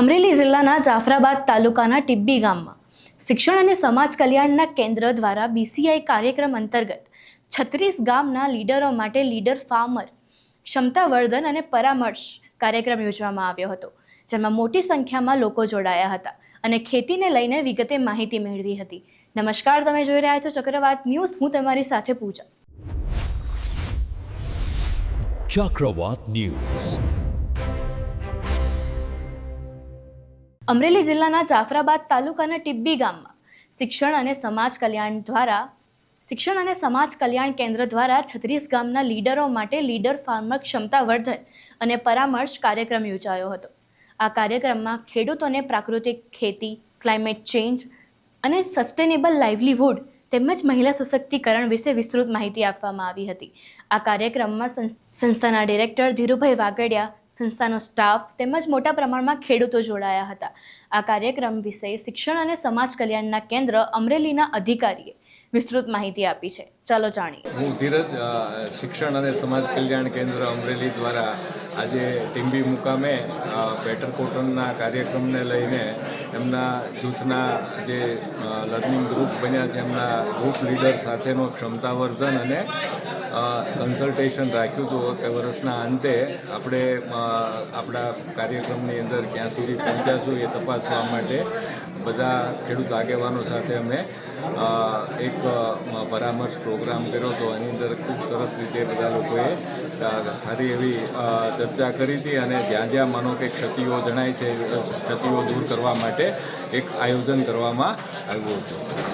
અમરેલી જિલ્લાના જાફરાબાદ તાલુકાના ટિબ્બી ગામમાં શિક્ષણ અને સમાજ કલ્યાણના કેન્દ્ર દ્વારા બીસીઆઈ કાર્યક્રમ અંતર્ગત છત્રીસ ગામના લીડરો માટે લીડર ફાર્મર ક્ષમતાવર્ધન અને પરામર્શ કાર્યક્રમ યોજવામાં આવ્યો હતો, જેમાં મોટી સંખ્યામાં લોકો જોડાયા હતા અને ખેતીને લઈને વિગતે માહિતી મેળવી હતી. નમસ્કાર, તમે જોઈ રહ્યા છો ચક્રવાત ન્યૂઝ. હું તમારી સાથે પૂજા. ચક્રવાત News. અમરેલી જિલ્લાના જાફરાબાદ તાલુકાના ટિબ્બી ગામમાં શિક્ષણ અને સમાજ કલ્યાણ દ્વારા શિક્ષણ અને સમાજ કલ્યાણ કેન્દ્ર દ્વારા છત્રીસ ગામના લીડરો માટે લીડર ફાર્મર ક્ષમતાવર્ધન અને પરામર્શ કાર્યક્રમ યોજાયો હતો. આ કાર્યક્રમમાં ખેડૂતોને પ્રાકૃતિક ખેતી ક્લાઇમેટ ચેન્જ અને સસ્ટેનેબલ લાઇવલીહુડ તેમજ મહિલા સશક્તિકરણ વિશે વિસ્તૃત માહિતી આપવામાં આવી હતી. આ કાર્યક્રમમાં સંસ- સંસ્થાના ડિરેક્ટર ધીરુભાઈ વાગડિયા સંસ્થાનો સ્ટાફ તેમજ મોટા પ્રમાણમાં ખેડૂતો જોડાયા હતા. આ કાર્યક્રમ વિશે શિક્ષણ અને સમાજ કલ્યાણના કેન્દ્ર અમરેલીના અધિકારીએ વિસ્તૃત માહિતી આપી છે. ચાલો જાણીએ. હું ધીરજ શિક્ષણ અને સમાજ કલ્યાણ કેન્દ્ર અમરેલી દ્વારા આજે ટીમ્બી મુકામે બેટર કોટનના કાર્યક્રમને લઈને એમના જૂથના જે લર્નિંગ ગ્રુપ બન્યા છે, એમના ગ્રુપ લીડર સાથેનો ક્ષમતાવર્ધન અને કન્સલ્ટેશન રાખ્યું હતું કે વર્ષના અંતે. આપણે આપણા કાર્યક્રમની અંદર ક્યાં સુધી પહોંચ્યાશું એ તપાસવા માટે બધા ખેડૂત આગેવાનો સાથે અમે એક પરામર્શ પ્રોગ્રામ કર્યો હતો. એની અંદર ખૂબ સરસ રીતે બધા લોકોએ સારી એવી ચર્ચા કરી હતી અને જ્યાં જ્યાં માનો કે ક્ષતિઓ જણાય છે ક્ષતિઓ દૂર કરવા માટે એક આયોજન કરવામાં આવ્યું હતું.